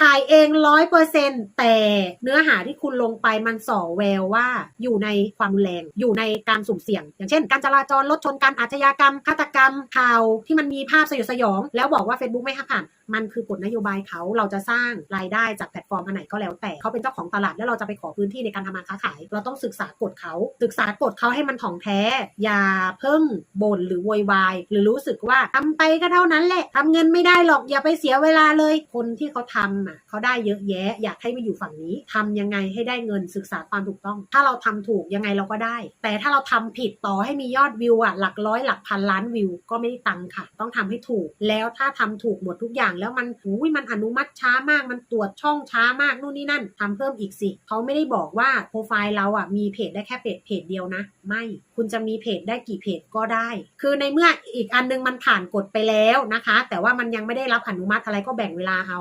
ถ่ายเองร้อยเปอร์เซ็นแต่เนื้อหาที่คุณลงไปมันส่อแววว่าอยู่ในความรุนแรง อยู่ในการสุ่มเสี่ยง อย่างเช่น การจราจรรถชนการอาชญากรรมฆาตกรรมข่าวที่มันมีภาพสยดสยอง แล้วบอกว่า Facebook ไม่ห้ผ่านมันคือกฎนโยบายเขาเราจะสร้างรายได้จากแพลตฟอร์มอันไหนก็แล้วแต่เขาเป็นเจ้าของตลาดแล้วเราจะไปขอพื้นที่ในการทำมาค้าขาย เราต้องศึกษากฎเขาศึกษากฎเขาให้มันถ่องแท้ อย่าเพิ่งบ่นหรือโวยวาย หรือรู้สึกว่าทำไปก็เท่านั้นแหละทำเงินไม่ได้หรอกอย่าไปเสียเวลาเลย คนที่เขาทำอะเขาได้เยอะแยะ อยากให้มาอยู่ฝั่งนี้ทำยังไงให้ได้เงินศึกษาความถูกต้อง ถ้าเราทำถูกยังไงเราก็ได้ แต่ถ้าเราทำผิดต่อให้มียอดวิวอะหลักร้อยหลักพันล้านวิวก็ไม่ได้ตังค์ค่ะ ต้องทำให้ถูก แล้วถ้าทำถูกหมดทุกอย่างแล้วมันอุ้ยมันอนุมัติช้ามาก มันตรวจช่องช้ามากนู่นนี่นั่นทำเพิ่มอีกสิเขาไม่ได้บอกว่าโปรไฟล์เราอะมีเพจได้แค่เพจเพจเดียวนะ ไม่คุณจะมีเพจได้กี่เพจก็ได้ คือในเมื่ออีกอันนึงมันผ่านกฎไปแล้วนะคะ แต่ว่ามันยังไม่ได้รับอนุมัติอะไรก็แบ่งเวลาเอา